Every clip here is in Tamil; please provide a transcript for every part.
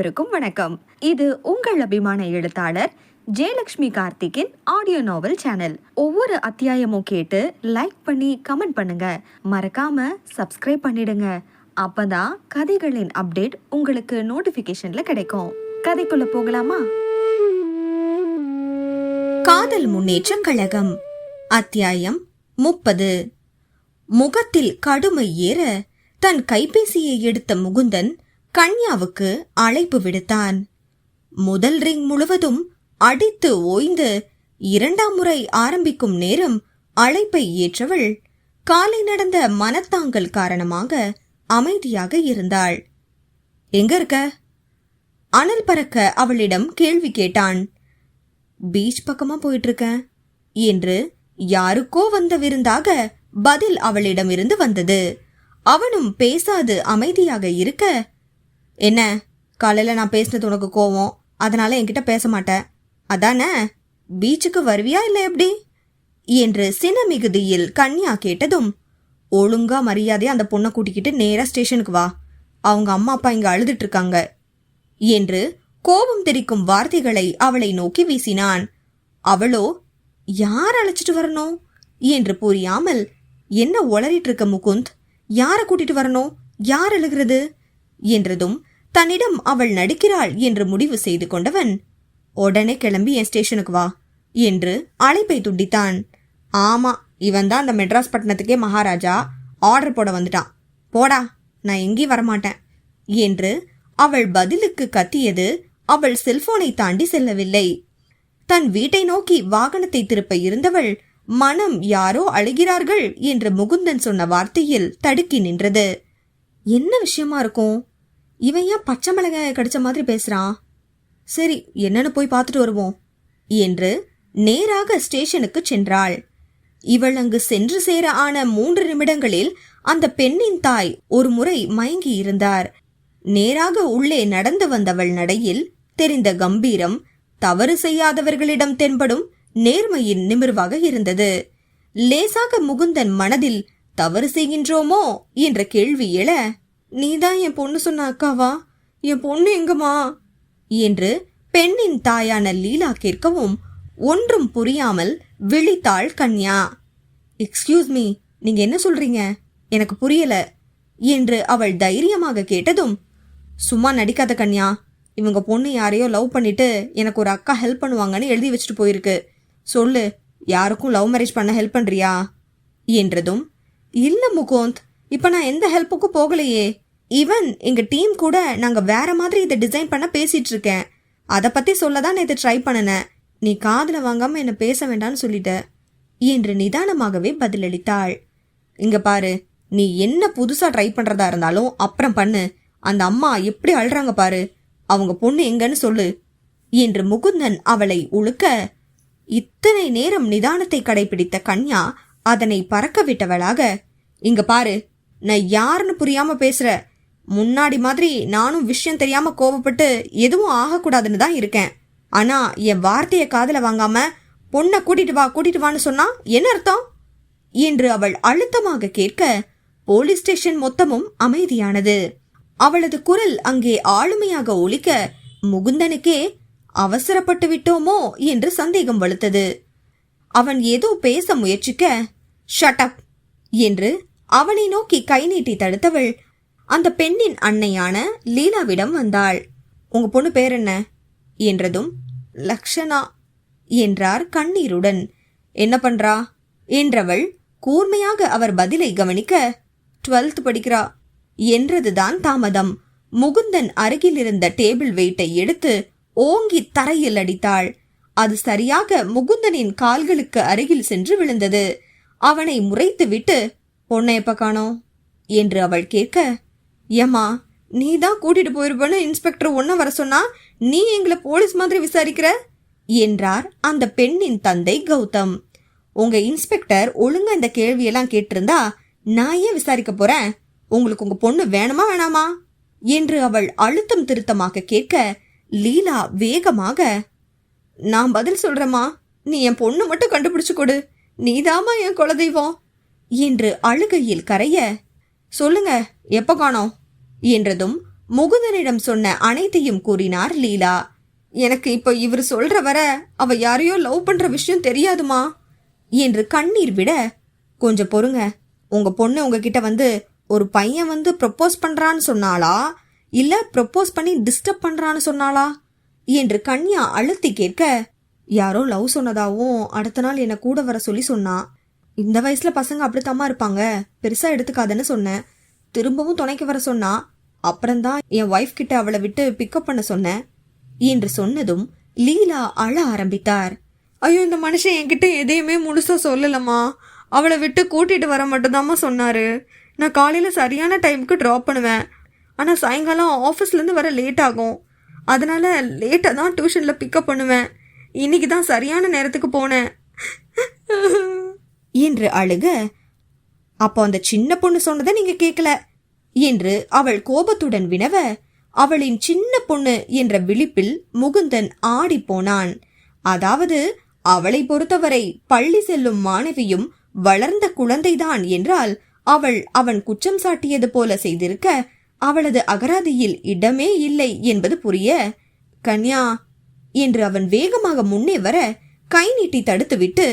அனைவருக்கும் வணக்கம். இது உங்கள் அபிமான எழுத்தாளர் ஜெயலக்ஷ்மி கார்த்திக்கின் ஆடியோ நாவல் சேனல் ஒவ்வொரு அத்தியாயமும் கேட்டு லைக் பண்ணி கமெண்ட் பண்ணுங்க. மறக்காம சப்ஸ்கிரைப் பண்ணிடுங்க. அப்பதான் கதைகளின் அப்டேட் உங்களுக்கு நோட்டிபிகேஷன்ல கிடைக்கும். கதைக்குள்ள போகலாமா? காதல் முன்னேற்ற கழகம். அத்தியாயம் முப்பது. முகத்தில் கடுமை ஏற தன் கைபேசியை எடுத்த முகுந்தன் கன்யாவுக்கு அழைப்பு விடுத்தான். முதல் ரிங் முழுவதும் அடித்து ஓய்ந்து இரண்டாம் முறை ஆரம்பிக்கும் நேரம் அழைப்பை ஏற்றவள் காலை நடந்த மனத்தாங்கல் காரணமாக அமைதியாக இருந்தாள். எங்க இருக்க? அனல் பறக்க அவளிடம் கேள்வி கேட்டான். பீச் பக்கமா போயிட்டு இருக்கேன் என்று யாருக்கோ வந்த விருந்தாக பதில் அவளிடமிருந்து வந்தது. அவனும் பேசாது அமைதியாக இருக்க என்ன? காலையில நான் பேசினது உனக்கு கோவம். அதனால என்கிட்ட பேச மாட்டேன் அதானே? பீச்சுக்கு வருவியா இல்லை எப்படி? என்று சின மிகுதியில் கன்யா கேட்டதும் ஒழுங்கா மரியாதையா அந்த பொண்ணை கூட்டிக்கிட்டு நேரா ஸ்டேஷனுக்கு வா. அவங்க அம்மா அப்பா இங்க அழுதுட்டு இருக்காங்க. என்று கோபம் தெரிக்கும் வார்த்தைகளை அவளை நோக்கி வீசினான். அவளோ யார் அழைச்சிட்டு வரணும்? என்று புரியாமல் என்ன உளறிட்டு இருக்க முகுந்த்? யாரை கூட்டிட்டு வரணும்? யார் அழுகிறது? என்றதும் தன்னிடம் அவள் நடிக்கிறாள் என்று முடிவு செய்து கொண்டவன் உடனே கிளம்பி என் ஸ்டேஷனுக்கு வா என்று அழைப்பை துண்டித்தான். ஆமா இவன் தான் அந்த மெட்ராஸ் பட்டணத்துக்கே மகாராஜா. ஆர்டர் போட வந்துட்டான். போடா நான் எங்கேயும் வரமாட்டேன் என்று அவள் பதிலுக்கு கத்தியது அவள் செல்போனை தாண்டி செல்லவில்லை. தன் வீட்டை நோக்கி வாகனத்தை திருப்ப இருந்தவள் மனம் யாரோ அழுகிறார்கள் என்று முகுந்தன் சொன்ன வார்த்தையில் தடுக்கி நின்றது. என்ன விஷயமா இருக்கும்? இவன் ஏன் பச்சை மிளகாய கடிச்ச மாதிரி பேசுறான்? சரி என்னன்னு போய் பார்த்துட்டு வருவோம் என்று நேராக ஸ்டேஷனுக்கு சென்றாள். இவள் அங்கு சென்று சேர ஆன மூன்று நிமிடங்களில் அந்த பெண்ணின் தாய் ஒரு முறை மயங்கி இருந்தார். நேராக உள்ளே நடந்து வந்தவள் நடையில் தெரிந்த கம்பீரம் தவறு செய்யாதவர்களிடம் தென்படும் நேர்மையின் நிமிர்வாக இருந்தது. லேசாக முகுந்தன் மனதில் தவறு செய்கின்றோமோ? என்ற கேள்வி எழ நீதான் என் பொண்ணு சொன்ன அக்காவா? என் பொண்ணு எங்கம்மா? என்று பெண்ணின் தாயான லீலா கேட்கவும் ஒன்றும் புரியாமல் விழித்தாள் கன்யா. எக்ஸ்கியூஸ் மீ நீங்க என்ன சொல்றீங்க? எனக்கு புரியல என்று அவள் தைரியமாக கேட்டதும் சும்மா நடிக்காத கன்யா இவங்க பொண்ணு யாரையோ லவ் பண்ணிட்டு எனக்கு ஒரு அக்கா ஹெல்ப் பண்ணுவாங்கன்னு எழுதி வச்சுட்டு போயிருக்கு. சொல்லு யாருக்கும் லவ் மேரேஜ் பண்ண ஹெல்ப் பண்றியா? என்றதும் இல்ல முகோந்த் இப்போ நான் எந்த ஹெல்ப்புக்கும் போகலையே. ஈவன் எங்கள் டீம் கூட நாங்கள் வேற மாதிரி இதை டிசைன் பண்ண பேசிகிட்டு இருக்கேன் அதை தான் நான் இதை ட்ரை பண்ணினேன் நீ காதில் வாங்காமல் என்னை பேச வேண்டாம்னு சொல்லிட்ட. என்று நிதானமாகவே பதிலளித்தாள். இங்கே பாரு நீ என்ன புதுசாக ட்ரை பண்ணுறதா இருந்தாலும் அப்புறம் பண்ணு. அந்த அம்மா எப்படி அழுறாங்க பாரு. அவங்க பொண்ணு எங்கன்னு சொல்லு. என்று முகுந்தன் அவளை உழுக்க இத்தனை நேரம் நிதானத்தை கடைபிடித்த கன்யா அதனை பறக்க விட்டவளாக இங்க பாரு நான் யாருன்னு புரியாம பேசுற. முன்னாடி மாதிரி நானும் விஷயம் தெரியாம கோவப்பட்டு எதுவும் ஆகக்கூடாதுன்னு தான் இருக்கேன். ஆனா என் வார்த்தையை காதில் வாங்காம பொண்ணை கூட்டிட்டு வா கூட்டிட்டு வான்னு சொன்னா என்ன அர்த்தம்? என்று அவள் அழுத்தமாக கேட்க போலீஸ் ஸ்டேஷன் மொத்தமும் அமைதியானது. அவளது குரல் அங்கே ஆளுமையாக ஒலிக்க முகுந்தனுக்கே அவசரப்பட்டு விட்டோமோ? என்று சந்தேகம் வலுத்தது. அவன் ஏதோ பேச முயற்சிக்க ஷட்டப் என்று அவனை நோக்கி கை நீட்டி தடுத்தவள் அந்த பெண்ணின் அன்னையான லீலாவிடம் வந்தாள். உங்க பொண்ணு பேர் என்ன? என்றதும் லக்ஷனா என்றார் கண்ணீருடன். என்ன பண்றா? என்றவள் கூர்மையாக அவர் பதிலை கவனிக்க டுவெல்த் படிக்கிறா என்றதுதான் தாமதம். முகுந்தன் அருகில் இருந்த டேபிள் வெயிட்டை எடுத்து ஓங்கி தரையில் அடித்தாள். அது சரியாக முகுந்தனின் கால்களுக்கு அருகில் சென்று விழுந்தது. அவனை முறைத்து விட்டு பொண்ணை எப்ப காணோம்? என்று அவள் கேட்க ஏமா நீ தான் கூட்டிட்டு போயிருப்பேன்னு இன்ஸ்பெக்டர் ஒன்ன வர சொன்னா நீ எங்களை போலீஸ் மாதிரி விசாரிக்கிற? என்றார் அந்த பெண்ணின் தந்தை கௌதம். உங்க இன்ஸ்பெக்டர் ஒழுங்கா இந்த கேள்வியெல்லாம் கேட்டிருந்தா நான் ஏன் விசாரிக்க போறேன்? உங்களுக்கு உங்க பொண்ணு வேணுமா வேணாமா? என்று அவள் அழுத்தம் திருத்தமாக கேட்க லீலா வேகமாக நான் பதில் சொல்றேம்மா. நீ என் பொண்ணு மட்டும் கண்டுபிடிச்சு கொடு. நீதாமா என் குலதெய்வம். என்று அழுகையில் கரைய சொல்லுங்க எப்ப காணோம்? என்றதும் முகுந்தனிடம் சொன்ன அனைத்தையும் கூறினார் லீலா. எனக்கு இப்ப இவர் சொல்ற வர அவ யாரையோ லவ் பண்ற விஷயம் தெரியாதுமா? என்று கண்ணீர் விட கொஞ்சம் பொறுங்க உங்க பொண்ணு உங்ககிட்ட வந்து ஒரு பையன் வந்து ப்ரொப்போஸ் பண்றான்னு சொன்னாளா? இல்ல ப்ரொப்போஸ் பண்ணி டிஸ்டர்ப் பண்றான்னு சொன்னாளா? என்று கன்யா அழுத்தி கேட்க யாரோ லவ் சொன்னதாவும் அடுத்த நாள் என்னை கூட வர சொல்லி சொன்னா இந்த வயசுல பசங்க அப்படித்தாம்மா இருப்பாங்க. பெருசா எடுத்துக்காதன்னு சொன்னேன். திரும்பவும் துணைக்கு வர சொன்னா அப்புறம்தான் என் ஒய்ஃப் கிட்ட அவளை விட்டு பிக்கப் பண்ண சொன்னேன். என்று சொன்னதும் லீலா அழ ஆரம்பித்தார். ஐயோ இந்த மனுஷன் என்கிட்ட எதையுமே முழுசா சொல்லலம்மா. அவளை விட்டு கூட்டிட்டு வர மட்டும்தாம்மா சொன்னாரு. நான் காலையில சரியான டைமுக்கு ட்ராப் பண்ணுவேன். ஆனா சாயங்காலம் ஆஃபீஸ்ல இருந்து வர லேட் ஆகும். அதனால லேட்டாக தான் டியூஷன்ல பிக்கப் பண்ணுவேன். இன்னைக்கு தான் சரியான நேரத்துக்கு போனேன். என்று அழுக அப்போ அந்த சின்ன பொண்ணு சொன்னதை நீங்க கேட்கல என்று அவள் கோபத்துடன் வினவ அவளின் சின்ன பொண்ணு என்ற விழிப்பில் முகுந்தன் ஆடி போனான். அதாவது அவளை பொறுத்தவரை பள்ளி செல்லும் மாணவியும் வளர்ந்த குழந்தைதான் என்றால் அவள் அவன் குற்றம் சாட்டியது போல செய்திருக்க அவளது அகராதியில் இடமே இல்லை என்பது புரிய கன்யா என்று அவன் வேகமாக முன்னே வர கை நீட்டி தடுத்துவிட்டு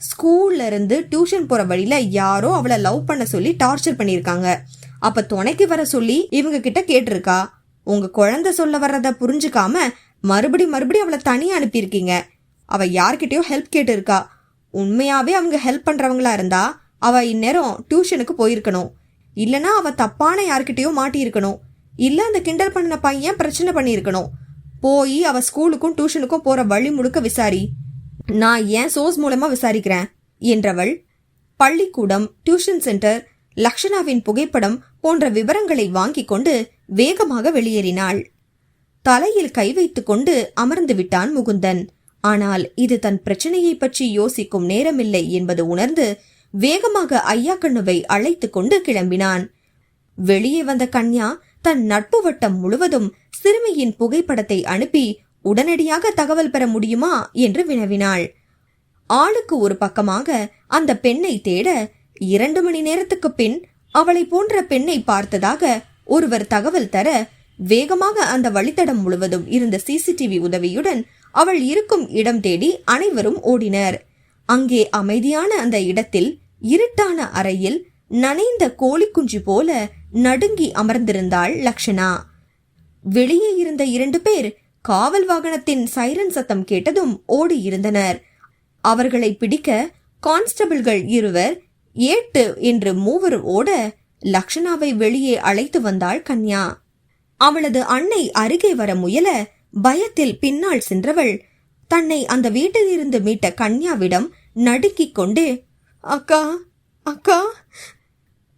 ஸ்கூல்ல இருந்து டியூஷன் போற வழியில யாரோ அவளை லவ் பண்ண சொல்லி டார்ச்சர் பண்ணிருக்காங்க அப்ப துணைக்கு வர சொல்லி இவங்க கிட்ட கேட்டிருக்கா? உங்க குழந்தை சொல்ல வர்றத புரிஞ்சுக்காம மறுபடி மறுபடி அவளை தனியா அனுப்பியிருக்கீங்க. அவ யார்கிட்டயோ ஹெல்ப் கேட்டிருக்கா. உண்மையாவே அவங்க ஹெல்ப் பண்றவங்களா இருந்தா அவ இந்நேரம் டியூஷனுக்கு போயிருக்கணும். இல்லனா அவ தப்பான யார்கிட்டயோ மாட்டியிருக்கணும். இல்ல அந்த கிண்டல் பண்ணின பையன் பிரச்சனை பண்ணியிருக்கணும். போய் அவ ஸ்கூலுக்கும் டியூஷனுக்கும் போற வழி முழுக்க விசாரி. நான் ஏன் சோர்ஸ் மூலமா விசாரிக்கிறேன்? என்றவள் பள்ளிக்கூடம் டியூஷன் சென்டர் லக்ஷனாவின் புகைப்படம் போன்ற விவரங்களை வாங்கிக் கொண்டு வேகமாக வெளியேறினாள். தலையில் கை வைத்துக் கொண்டு அமர்ந்து விட்டான் முகுந்தன். ஆனால் இது தன் பிரச்சனையை பற்றி யோசிக்கும் நேரமில்லை என்பது உணர்ந்து வேகமாக ஐயாக்கண்ணுவை அழைத்துக் கொண்டு கிளம்பினான். வெளியே வந்த கன்யா தன் நட்பு வட்டம் முழுவதும் சிறுமியின் புகைப்படத்தை அனுப்பி உடனடியாக தகவல் பெற முடியுமா என்று வினவினாள். ஆளுக்கு ஒரு பக்கமாக அந்த பெண்ணை தேட இரண்டு மணி நேரத்துக்கு பின் அவளை போன்ற பெண்ணை பார்த்ததாக ஒருவர் தகவல் தர வேகமாக அந்த வழித்தடம் முழுவதும் இருந்த சிசிடிவி உதவியுடன் அவள் இருக்கும் இடம் தேடி அனைவரும் ஓடினர். அங்கே அமைதியான அந்த இடத்தில் இருட்டான அறையில் நனைந்த கோழிக்குஞ்சு போல நடுங்கி அமர்ந்திருந்தாள் லக்ஷனா. வெளியே இருந்த இரண்டு பேர் காவல் வாகனத்தின் சைரன் சத்தம் கேட்டதும் ஓடி இருந்தனர். அவர்களை பிடிக்க கான்ஸ்டபிள்கள் இருவர் ஏட்டு என்று மூவர் ஓட லக்ஷனாவை வெளியே அழைத்து வந்தாள் கன்யா. அவளது அன்னை அருகே வர முயல பயத்தில் பின்னால் சென்றவள் தன்னை அந்த வீட்டிலிருந்து மீட்ட கன்யாவிடம் நடுக்கிக் கொண்டே அக்கா அக்கா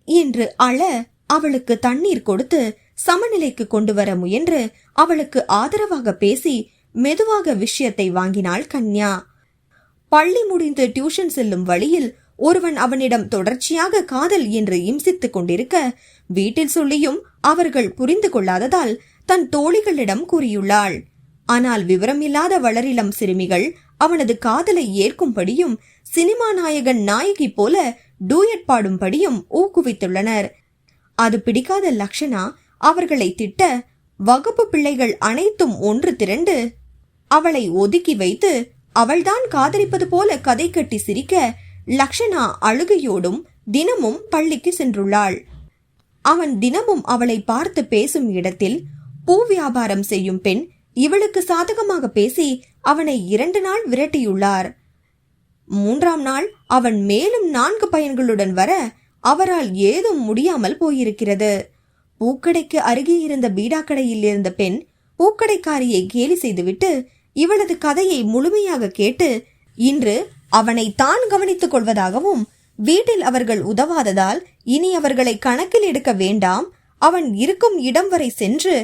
என்று அழ அவளுக்கு தண்ணீர் கொடுத்து சமநிலைக்கு கொண்டு வர முயன்று அவளுக்கு ஆதரவாக பேசி மெதுவாக விஷயத்தை வாங்கினாள் கன்யா. பள்ளி முடிந்து டியூஷன் செல்லும் வழியில் ஒருவன் அவனிடம் தொடர்ச்சியாக காதல் என்று இம்சித்துக் கொண்டிருக்க வீட்டில் சொல்லியும் அவர்கள் புரிந்து கொள்ளாததால் தன் தோழிகளிடம் கூறியுள்ளாள். ஆனால் விவரமில்லாத வளரிளம் சிறுமிகள் அவனது காதலை ஏற்கும்படியும் சினிமா நாயகன் நாயகி போல டூயட் பாடும்படியும் ஊக்குவித்துள்ளனர். அது பிடிக்காத லக்ஷனா அவர்களை திட்ட வகுப்பு பிள்ளைகள் அனைத்தும் ஒன்று திரண்டு அவளை ஒதுக்கி வைத்து அவள்தான் காதலிப்பது போல கதை கட்டி சிரிக்க லக்ஷனா அழுகையோடும் தினமும் பள்ளிக்கு சென்றுள்ளாள். அவன் தினமும் அவளை பார்த்து பேசும் இடத்தில் பூ வியாபாரம் செய்யும் பெண் இவளுக்கு சாதகமாக பேசி அவனை இரண்டு நாள் விரட்டியுள்ளார். மூன்றாம் நாள் அவன் மேலும் நான்கு பையன்களுடன் வர அவரால் ஏதும் முடியாமல் போயிருக்கிறது. பூக்கடைக்கு அருகே இருந்த பீடாக்கடையில் இருந்த பெண் பூக்கடைக்காரியை கேலி செய்துவிட்டு இவளது கதையை முழுமையாக கேட்டு இன்று அவனை தான் கவனித்துக் கொள்வதாகவும் வீட்டில் அவர்கள் உதவாததால் இனி அவர்களை கணக்கில் எடுக்க வேண்டாம். அவன் இருக்கும் இடம் வரை சென்று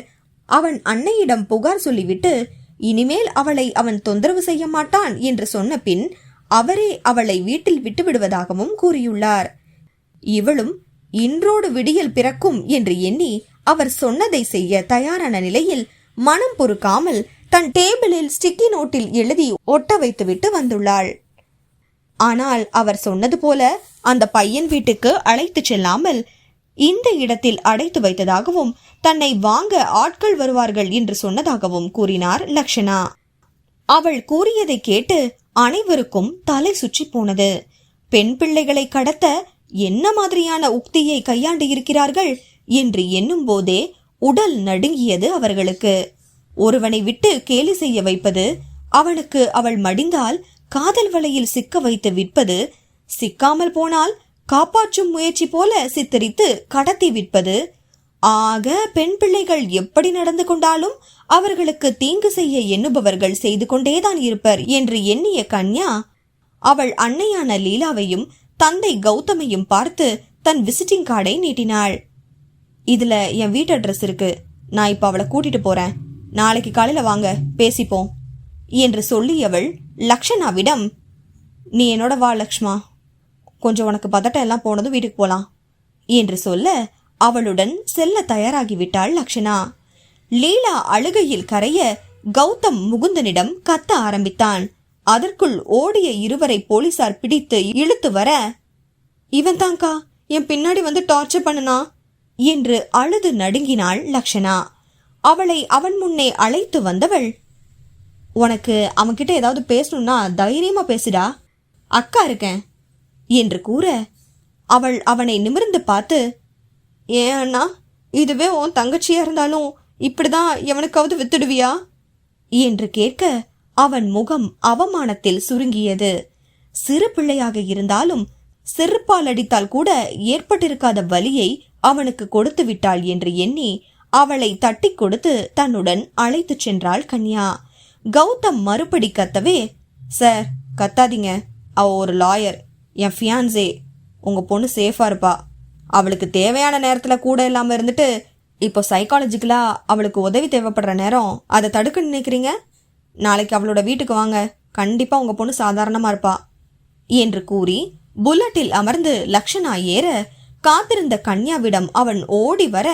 அவன் அன்னையிடம் புகார் சொல்லிவிட்டு இனிமேல் அவளை அவன் தொந்தரவு செய்ய மாட்டான் என்று சொன்ன பின் அவரே அவளை வீட்டில் விட்டுவிடுவதாகவும் கூறியுள்ளார். இவளும் இன்றோடு விடியல் பிறக்கும் என்று எண்ணி அவர் சொன்னதை செய்ய தயாரான நிலையில் மனம் பொறுக்காமல் தன் டேபிளில் ஸ்டிக்கி நோட்டில் எழுதி ஒட்ட வைத்துவிட்டு வந்துள்ளாள். ஆனால் அவர் சொன்னது போல அந்த பையன் வீட்டுக்கு அழைத்துச் செல்லாமல் இந்த இடத்தில் அடைத்து வைத்ததாகவும் தன்னை வாங்க ஆட்கள் வருவார்கள் என்று சொன்னதாகவும் கூறினார் லக்ஷனா. அவள் கூறியதை கேட்டு அனைவருக்கும் தலை சுற்றி போனது. பெண் பிள்ளைகளை கடத்த என்ன மாதிரியான உக்தியை கையாண்டு இருக்கிறார்கள் என்று எண்ணும் போதே உடல் நடுங்கியது அவர்களுக்கு. ஒருவனை விட்டு கேலி செய்ய வைப்பது அவனுக்கு அவள் மடிந்தால் காதல் வலையில் சிக்க வைத்து விற்பது சிக்காமல் போனால் காப்பாற்றும் முயற்சி போல சித்தரித்து கடத்தி விற்பது. ஆக பெண் பிள்ளைகள் எப்படி நடந்து கொண்டாலும் அவர்களுக்கு தீங்கு செய்ய எண்ணுபவர்கள் செய்து கொண்டேதான் இருப்பர் என்று எண்ணிய கன்யா அவள் அன்னையான லீலாவையும் தந்தை கௌதமையும் பார்த்து தன் விசிட்டிங் கார்டை நீட்டினாள். இதுல என் வீட்டு அட்ரஸ் இருக்கு. நான் இப்ப அவளை கூட்டிட்டு போறேன். நாளைக்கு காலையில வாங்க. பேசிப்போம். என்று சொல்லியவள் லக்ஷனாவிடம் நீ என்னோட வா லக்ஷ்மா. கொஞ்சம் உனக்கு பதட்டம் எல்லாம் போனதும் வீட்டுக்கு போலாம். என்று சொல்ல அவளுடன் செல்ல தயாராகிவிட்டாள் லக்ஷனா. லீலா அழுகையில் கரைய கௌதம் முகுந்தனிடம் கத்த ஆரம்பித்தான். அதற்குள் ஓடிய இருவரை போலீசார் பிடித்து இழுத்து வர இவன் தான்க்கா என் பின்னாடி வந்து டார்ச்சர் பண்ணுனா? என்று அழுது நடுங்கினாள் லக்ஷனா. அவளை அவன் முன்னே அழைத்து வந்தவள் உனக்கு அவன்கிட்ட ஏதாவது பேசணும்னா தைரியமா பேசுடா அக்கா இருக்கேன் என்று கூற அவள் அவனை நிமிர்ந்து பார்த்து ஏன் அண்ணா இதுவே உன் தங்கச்சியா இருந்தாலும் இப்படிதான் எவனுக்காவது வித்துடுவியா? என்று கேட்க அவன் முகம் அவமானத்தில் சுருங்கியது. சிறு பிள்ளையாக இருந்தாலும் செருப்பால் அடித்தால் கூட ஏற்பட்டிருக்காத வலியை அவனுக்கு கொடுத்து விட்டாள் என்று எண்ணி அவளை தட்டி கொடுத்து தன்னுடன் அழைத்துச் சென்றாள் கன்யா. கௌதம் மறுபடி கத்தவே சார் கத்தாதீங்க. அவ ஒரு லாயர். என் ஃபியான்சே உங்க பொண்ணு சேஃபா இருப்பா. அவளுக்கு தேவையான நேரத்துல கூட இல்லாம இருந்துட்டு இப்போ சைக்காலஜிக்கலா அவளுக்கு உதவி தேவைப்படுற நேரம் அதை தடுக்க நினைக்கிறீங்க? நாளைக்கு அவளோட வீட்டுக்கு வாங்க. கண்டிப்பா உங்க பொண்ணு சாதாரணமா இருப்பா. என்று கூறி புல்லட்டில் அமர்ந்து லக்ஷனா ஏற காத்திருந்த கன்யாவிடம் அவன் ஓடி வர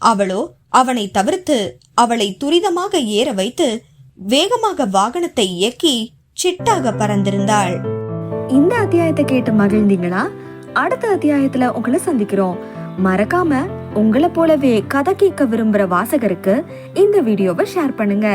அவளோ அவனை தவிர்த்து அவளை துரிதமாக ஏற வைத்து வேகமாக வாகனத்தை இயக்கி சிட்டாக பறந்திருந்தாள். இந்த அத்தியாயத்தை கேட்டு மகிழ்ந்தீங்களா? அடுத்த அத்தியாயத்துல உங்களை சந்திக்கிறோம். மறக்காம உங்களை போலவே கதை கேட்க விரும்புற வாசகருக்கு இந்த வீடியோவை ஷேர் பண்ணுங்க.